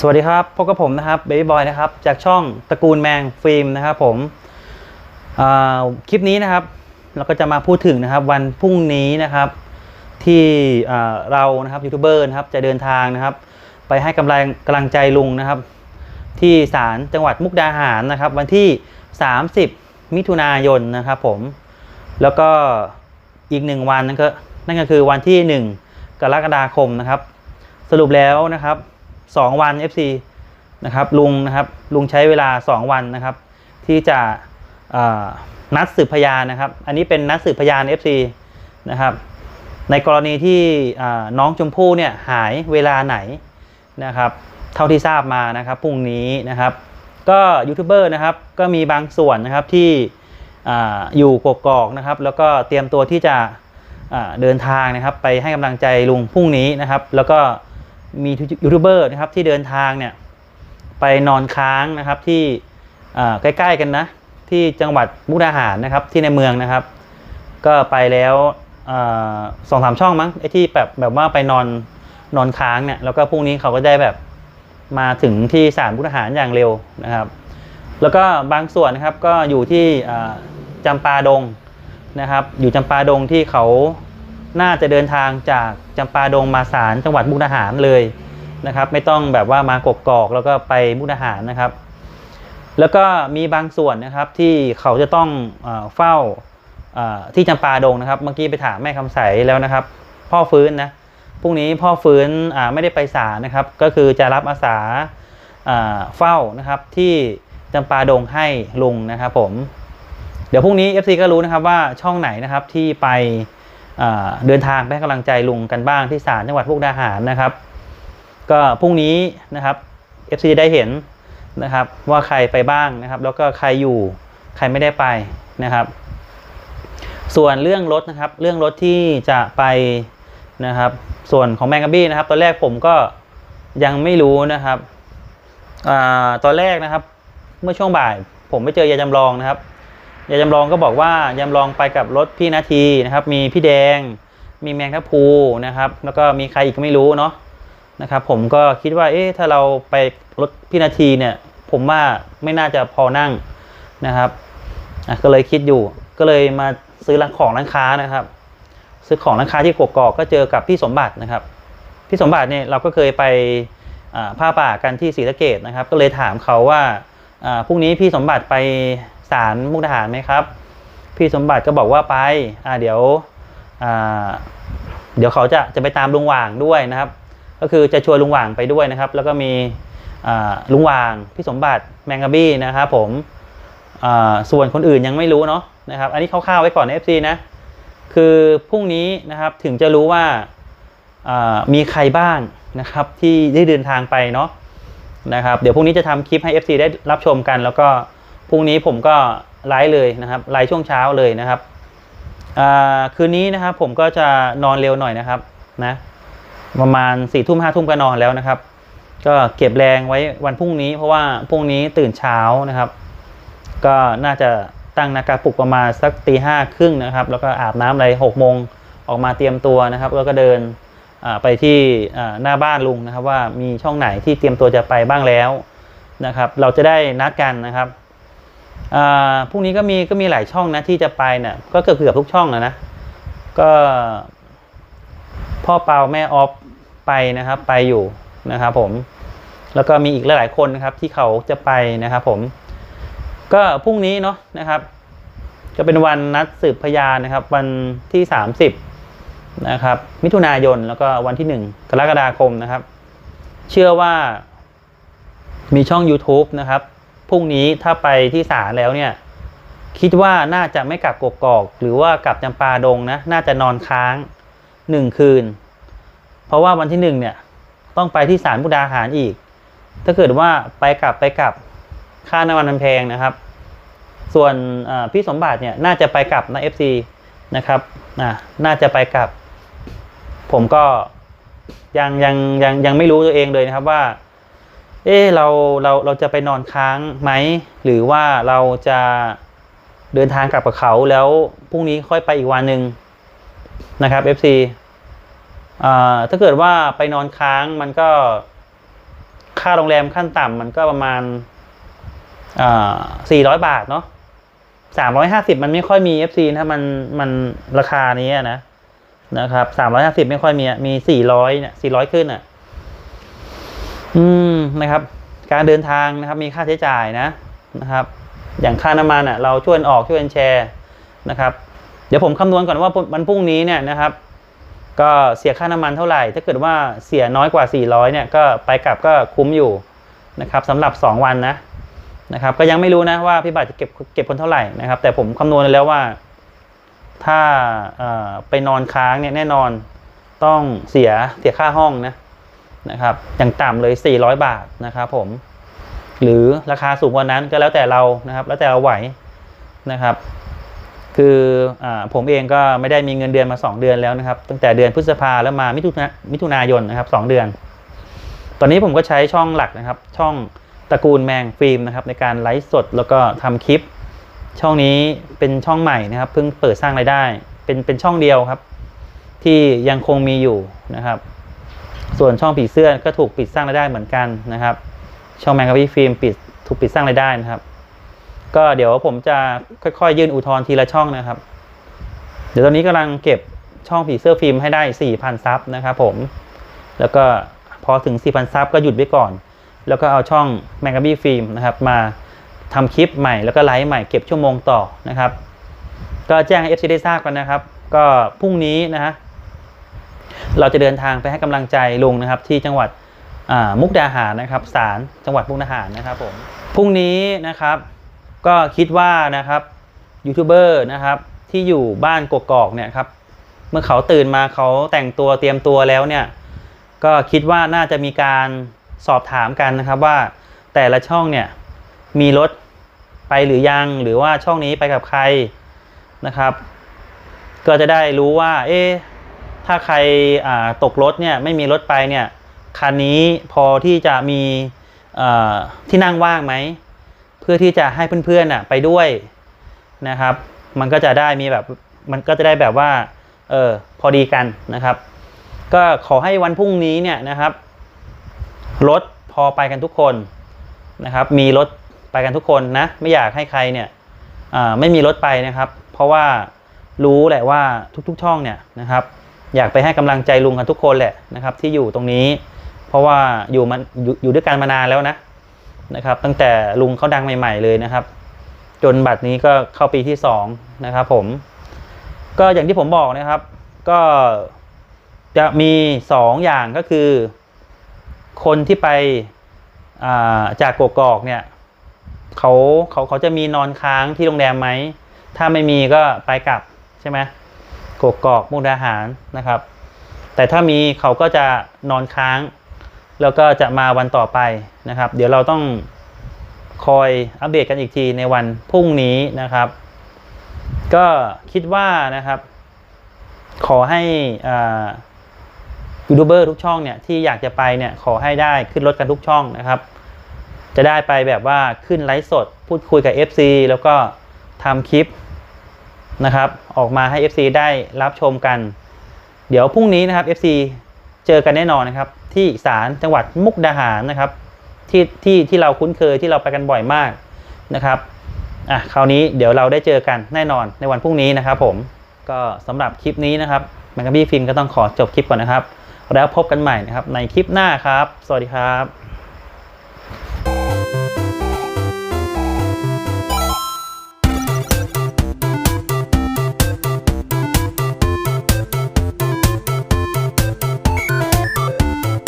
สวัสดีครับพบกับผมนะครับเบบี้บอยนะครับจากช่องตระกูลแมงฟิล์มนะครับผมคลิปนี้นะครับ เราก็จะมาพูดถึงนะครับวันพรุ่งนี้นะครับที่เรานะครับยูทูบเบอร์นะครับจะเดินทางนะครับ ไปให้กำลังกำลังใจลุงนะครับ ที่ศาลจังหวัดมุกดาหารนะครับ วันที่ 30 มิถุนายนนะครับผมแล้วก็อีกหนึ่งวันนั่นก็นั่นก็คือวันที่ 1 กรกฎาคมนะครับ สรุปแล้วนะครับ 2 วัน FC นะครับลุงนะครับลุงใช้เวลา 2 วันนะครับ ที่จะนัดสืบพยานนะครับ อันนี้เป็นนัดสืบพยาน FC นะครับ ในกรณีที่น้องชมพู่เนี่ยหายเวลาไหนนะครับ เท่าที่ทราบมานะครับพรุ่งนี้นะครับ ก็ยูทูบเบอร์นะครับก็มีบางส่วนนะครับที่ออยู่กกอกนะครับ แล้วก็เตรียมตัวที่จะเดินทางนะครับ ไปให้กำลังใจลุงพรุ่งนี้นะครับ แล้วก็ มียูทูบเบอร์นะครับที่เดินทางเนี่ยไปนอนค้างนะครับที่ใกล้ๆกันนะที่จังหวัดมุกดาหารนะครับที่ในเมืองนะครับ ก็ไปแล้วสองสามช่องมั้งไอ้ที่แบบแบบว่าไปนอนนอนค้างเนี่ยแล้วก็พรุ่งนี้เขาก็ได้แบบมาถึงที่ศาลมุกดาหารอย่างเร็วนะครับ แล้วก็บางส่วนนะครับก็อยู่ที่จำปาดงนะครับ อยู่จำปาดงที่เขา น่าจะเดินทางจากจำปาดงมาศาลจังหวัดมุกดาหารเลยนะครับ ไม่ต้องแบบว่ามากกอกแล้วก็ไปมุกดาหารนะครับ แล้วก็มีบางส่วนนะครับที่เขาจะต้องเฝ้าที่จำปาดงนะครับ เมื่อกี้ไปถามแม่คำใสแล้วนะครับ พ่อฟื้นนะพรุ่งนี้พ่อฟื้นไม่ได้ไปศาลนะครับ ก็คือจะรับอาสาเฝ้านะครับที่จำปาดงให้ลุงนะครับผม เดี๋ยวพรุ่งนี้ FC ก็รู้นะครับว่าช่องไหนนะครับที่ไป เดินทางไปให้กำลังใจลุงกันบ้างที่ศาลจังหวัดมุกดาหารนะครับ ก็พรุ่งนี้นะครับ FC ได้เห็นนะครับว่าใครไปบ้างนะครับ แล้วก็ใครอยู่ใครไม่ได้ไปนะครับ ส่วนเรื่องรถนะครับ เรื่องรถที่จะไปนะครับ ส่วนของแมงกะบี้นะครับ ตอนแรกผมก็ยังไม่รู้นะครับอตอนแรกนะครับ เมื่อช่วงบ่าย ผมไปเจอยายจำลองนะครับ ยายจำลองก็บอกว่ายายจำลองไปกับรถพี่นาทีนะครับ มีพี่แดง มีแมงทัพพูนะครับ แล้วก็มีใครอีกก็ไม่รู้เนาะนะครับ ผมก็คิดว่าเอ๊ะถ้าเราไปรถพี่นาทีเนี่ย ผมว่าไม่น่าจะพอนั่งนะครับอะก็เลยคิดอยู่ก็เลยมาซื้อร้านของร้านค้านะครับ ซื้อของร้านค้าที่กกอกก็เจอกับพี่สมบัตินะครับ พี่สมบัติเนี่ยเราก็เคยไปผ้าป่ากันที่ศรีสะเกดนะครับ ก็เลยถามเขาว่าพรุ่งนี้พี่สมบัติไป ศาลมุกดาหารไหมครับ พี่สมบัติก็บอกว่าไปอ่าเดี๋ยวอ่าเดี๋ยวเขาจะจะไปตามลุงหว่างด้วยนะครับ ก็คือจะชวนลุงหว่างไปด้วยนะครับ แล้วก็มีอ่าลุงหว่างพี่สมบัติแมงกะบี้นะครับผมอ่าส่วนคนอื่นยังไม่รู้เนาะนะครับ อันนี้คร่าวๆไว้ก่อนใน FC นะ คือพรุ่งนี้นะครับถึงจะรู้ว่าอ่ามีใครบ้างนะครับที่ได้เดินทางไปเนาะนะครับ เดี๋ยวพรุ่งนี้จะทำคลิปให้ FC ได้รับชมกัน แล้วก็ พรุ่งนี้ผมก็ไลฟ์เลยนะครับไลฟ์ช่วงเช้าเลยนะครับคืนนี้นะครับผมก็จะนอนเร็วหน่อยนะครับนะประมาณสี่ทุ่มห้าทุ่มก็นอนแล้วนะครับ ก็เก็บแรงไว้วันพรุ่งนี้ เพราะว่าพรุ่งนี้ตื่นเช้านะครับ ก็น่าจะตั้งนาฬิกาปลุกประมาณสักตีห้าครึ่งนะครับ แล้วก็อาบน้ำอะไรหกโมงออกมาเตรียมตัวนะครับ แล้วก็เดินไปที่หน้าบ้านลุงนะครับ ว่ามีช่องไหนที่เตรียมตัวจะไปบ้างแล้วนะครับ เราจะได้นัดกันนะครับ พรุ่งนี้ก็มีก็มีหลายช่องนะที่จะไปเนี่ยก็เกือบเกือบทุกช่องนะนะก็พ่อเปาแม่ออฟไปนะครับ ไปอยู่นะครับผม แล้วก็มีอีกหลายๆคนนะครับ ที่เขาจะไปนะครับ ผม ก็พรุ่งนี้เนาะนะครับ จะเป็นวันนัดสืบพยานนะครับ วันที่ 30 นะครับ มิถุนายนแล้วก็วันที่ 1 กรกฎาคมนะครับ เชื่อว่ามีช่อง YouTube นะครับ พรุ่งนี้ถ้าไปที่ศาลแล้วเนี่ย คิดว่าน่าจะไม่กลับกกอก หรือว่ากลับจำปาดงนะ น่าจะนอนค้างหนึ่งคืน เพราะว่าวันที่หนึ่งเนี่ย ต้องไปที่ศาลมุดาหารอีก ถ้าเกิดว่าไปกลับไปกลับค่าน้ำมันมันแพงนะครับ ส่วนพี่สมบัติเนี่ยน่าจะไปกลับนะ FC นะครับน่าจะไปกลับ ผมก็ยังยังยังยังไม่รู้ตัวเองเลยนะครับว่า เออเราเราเราจะไปนอนค้างไหม หรือว่าเราจะเดินทางกลับกับเขาแล้วพรุ่งนี้ค่อยไปอีกวันหนึ่งนะครับ FC อ่าถ้าเกิดว่าไปนอนค้างมันก็ค่าโรงแรมขั้นต่ำมันก็ประมาณอ่าสี่ร้อยบาทเนาะสามร้อยห้าสิบมันไม่ค่อยมี FC นะมันมันราคานี้นะนะครับสามร้อยห้าสิบไม่ค่อยมีมีสี่ร้อยเนี่ยสี่ร้อยขึ้นอะ อืมนะครับ การเดินทางนะครับมีค่าใช้จ่ายนะนะครับ อย่างค่าน้ำมันอะเราช่วยกันออกช่วยกันแชร์นะครับ เดี๋ยวผมคำนวณก่อนว่าวันพรุ่งนี้เนี่ยนะครับ ก็เสียค่าน้ำมันเท่าไหร่ ถ้าเกิดว่าเสียน้อยกว่า 400เนี่ยก็ไปกลับก็คุ้มอยู่นะครับสำหรับ 2 วันนะนะครับ ก็ยังไม่รู้นะว่าพี่บัตรจะเก็บเก็บคนเท่าไหร่นะครับ แต่ผมคำนวณแล้วว่า ถ้าไปนอนค้างเนี่ยแน่นอนต้องเสียเสียค่าห้องนะ นะครับอย่างต่ำเลย 400 บาทนะครับผม หรือราคาสูงกว่านั้นก็แล้วแต่เรานะครับ แล้วแต่เราไหวนะครับ คืออผมเองก็ไม่ได้มีเงินเดือนมา 2 เดือนแล้วนะครับ ตั้งแต่เดือนพฤษภาแล้วมามิถุนามิถุนายนนะครับ2เดือน ตอนนี้ผมก็ใช้ช่องหลักนะครับ ช่องตระกูลแมงฟิล์มนะครับในการไลฟ์สดแล้วก็ทำคลิป ช่องนี้เป็นช่องใหม่นะครับ เพิ่งเปิดสร้างรายได้ เป็นเป็นช่องเดียวครับ ที่ยังคงมีอยู่นะครับ ส่วนช่องผีเสื้อก็ถูกปิดสร้างรายได้เหมือนกันนะครับ ช่องแมงกะพี่ฟิล์มปิดถูกปิดสร้างรายได้นะครับ ก็เดี๋ยวผมจะค่อยๆ ยื่นอุทธรณ์ทีละช่องนะครับ เดี๋ยวตอนนี้กำลังเก็บช่องผีเสื้อฟิล์มให้ได้ 4,000 ซับนะครับผม แล้วก็พอถึง 4,000 ซับก็หยุดไว้ก่อน แล้วก็เอาช่องแมงกะบี้ฟิล์มนะครับ มาทำคลิปใหม่แล้วก็ไลฟ์ใหม่เก็บชั่วโมงต่อนะครับ ก็แจ้งให้ FC ได้ทราบกันนะครับ ก็พรุ่งนี้นะฮะ เราจะเดินทางไปให้กำลังใจลุงนะครับ ที่จังหวัดมุกดาหารนะครับศาลจังหวัดมุกดาหารนะครับผมพรุ่งนี้นะครับก็คิดว่านะครับยูทูบเบอร์นะครับที่อยู่บ้านกกอกเนี่ยครับเมื่อเขาตื่นมาเขาแต่งตัวเตรียมตัวแล้วเนี่ยก็คิดว่าน่าจะมีการสอบถามกันนะครับว่าแต่ละช่องเนี่ยมีรถไปหรือยังหรือว่าช่องนี้ไปกับใครนะครับ ก็จะได้รู้ว่า เอ๊ ถ้าใครตกรถเนี่ยไม่มีรถไปเนี่ยคันนี้พอที่จะมีที่นั่งว่างไหม เพื่อที่จะให้เพื่อนๆน่ะไปด้วยนะครับ มันก็จะได้มีแบบมันก็จะได้แบบว่าเออพอดีกันนะครับ ก็ขอให้วันพรุ่งนี้เนี่ยนะครับรถพอไปกันทุกคนนะครับ มีรถไปกันทุกคนนะไม่อยากให้ใครเนี่ยไม่มีรถไปนะครับ เพราะว่ารู้แหละว่าทุกๆช่องเนี่ยนะครับ อยากไปให้กำลังใจลุงกันทุกคนแหละนะครับ ที่อยู่ตรงนี้ เพราะว่าอยู่มันอยอยู่ด้วยกันมานานแล้วนะนะครับ ตั้งแต่ลุงเขาดังใหม่ ๆ เลยนะครับ จนบัดนี้ก็เข้าปีที่สองนะครับผมก็อย่างที่ผมบอกนะครับ ก็จะมีสองอย่างก็คือ คนที่ไปาจากกกอกเนี่ยเขาเขาเขาจะมีนอนค้างที่โรงแรมไหม ถ้าไม่มีก็ไปกลับใช่ไหม กกอกมุกดาหารนะครับ แต่ถ้ามีเขาก็จะนอนค้าง แล้วก็จะมาวันต่อไปนะครับ เดี๋ยวเราต้องคอยอัปเดตกันอีกทีในวันพรุ่งนี้นะครับ ก็คิดว่านะครับ ขอให้อายูทูบเบอร์ทุกช่องเนี่ยที่อยากจะไปเนี่ยขอให้ได้ขึ้นรถกันทุกช่องนะครับ จะได้ไปแบบว่าขึ้นไลฟ์สด พูดคุยกับ FC แล้วก็ทำคลิป นะครับ ออกมาให้ FC ได้รับชมกัน เดี๋ยวพรุ่งนี้นะครับ FC เจอกันแน่นอนนะครับ ที่ศาลจังหวัดมุกดาหารนะครับ ที่ที่ที่เราคุ้นเคยที่เราไปกันบ่อยมากนะครับอะคราวนี้เดี๋ยวเราได้เจอกันแน่นอนในวันพรุ่งนี้นะครับ ผมก็สำหรับคลิปนี้นะครับแมงกะบี้ฟิล์มก็ต้องขอจบคลิปก่อนนะครับ แล้วพบกันใหม่นะครับในคลิปหน้าครับ สวัสดีครับ